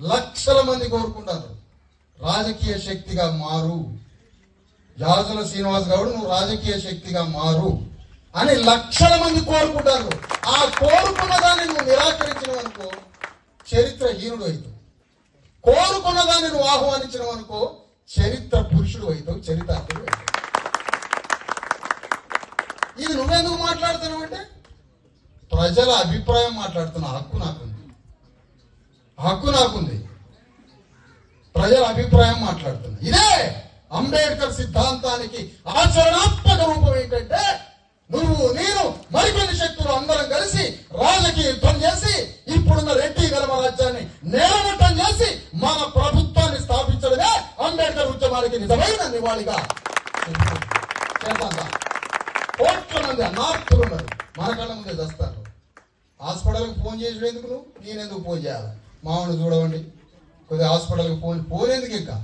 లక్షల మంది కోరుకుంటారు. రాజకీయ శక్తిగా మారు. యాజుల శ్రీనివాస్ గౌడ్ నువ్వు రాజకీయ శక్తిగా మారు అని లక్షల మంది కోరుకుంటారు. ఆ కోరుకున్న దాన్ని నువ్వు నిరాకరించినవనుకో చరిత్ర అవుతావు కోరుకున్న దాన్ని నువ్వు ఆహ్వానించిన అనుకో చరిత్ర పురుషుడు అవుతావు చరిత్రార్థుడు ఇది నువ్వెందుకు మాట్లాడుతున్నావు అంటే ప్రజల అభిప్రాయం మాట్లాడుతున్న హక్కు నాకుంది. హక్కు నాకుంది. ప్రజల అభిప్రాయం మాట్లాడుతున్నా. ఇదే అంబేద్కర్ సిద్ధాంతానికి ఆచరణాత్మక రూపం ఏంటంటే నువ్వు నేను మరికొన్ని శక్తులు అందరం కలిసి రాజకీయ యుద్ధం చేసి ఇప్పుడున్న రెడ్డి గలమ రాజ్యాన్ని నేలమట్టం చేసి మన ప్రభుత్వాన్ని స్థాపించడమే అంబేద్కర్ ఉద్యమానికి నిజమైన నివాళిగా కోట్ల మంది అనాథులు ఉన్నారు. మన కళ్ళ ముందే చేస్తారు హాస్పిటల్కి ఫోన్ చేసేందుకు నువ్వు? నేనెందుకు ఫోన్ చేయాలి? మామూలు చూడవండి. కొద్దిగా హాస్పిటల్కి పోని పోలేందుకు ఇంకా